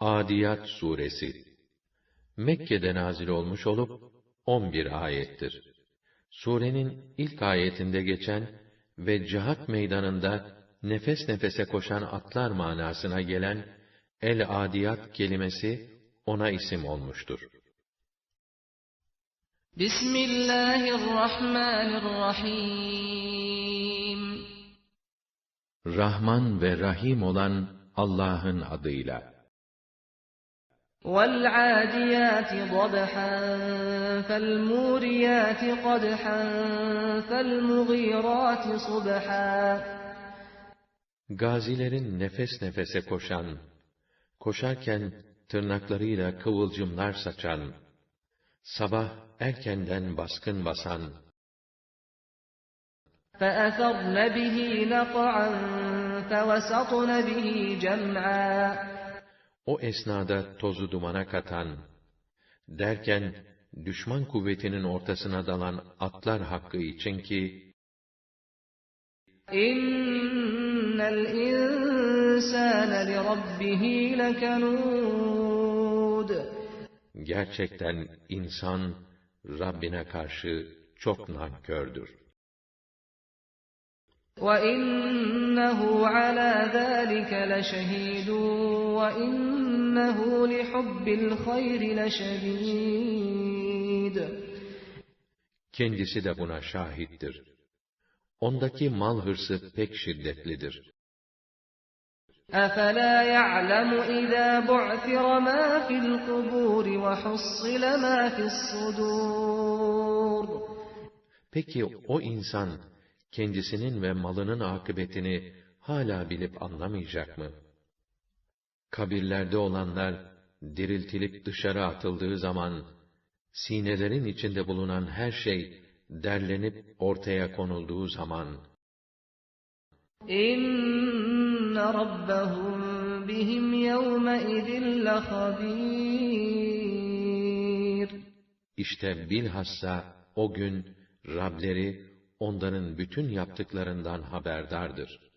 Adiyat suresi Mekke'de nazil olmuş olup 11 ayettir. Surenin ilk ayetinde geçen ve cihat meydanında nefes nefese koşan atlar manasına gelen el adiyat kelimesi ona isim olmuştur. Bismillahirrahmanirrahim. Rahman ve Rahim olan Allah'ın adıyla. وَالْعَادِيَاتِ ضَبْحًا فَالْمُورِيَاتِ قَدْحًا فَالْمُغِيرَاتِ صُبْحًا Gazilerin nefes nefese koşan, koşarken tırnaklarıyla kıvılcımlar saçan, sabah erkenden baskın basan, فَأَثَرْنَ بِهِ نَقْعًا فَوَسَطْنَ بِهِ جَمْعًا o esnada tozu dumana katan, derken düşman kuvvetinin ortasına dalan atlar hakkı için ki, İnnel insâne li rabbihi lekanud. Gerçekten insan, Rabbine karşı çok nankördür. وَإِنَّهُ عَلَى ذَٰلِكَ لَشَهِيدٌ وَإِنَّهُ لِحُبِّ الْخَيْرِ لَشَدِيدٌ Kendisi de buna şahittir. Ondaki mal hırsı pek şiddetlidir. أَفَلَا يَعْلَمُ إِذَا بُعْثِرَ مَا فِي الْقُبُورِ وَحُصِّلَ مَا فِي الصُّدُورِ Peki o insan, kendisinin ve malının akıbetini hala bilip anlamayacak mı? Kabirlerde olanlar, diriltilip dışarı atıldığı zaman, sinelerin içinde bulunan her şey, derlenip ortaya konulduğu zaman, İnne rabbahum bihim yevme lehabir. İşte bilhassa o gün Rableri onların bütün yaptıklarından haberdardır.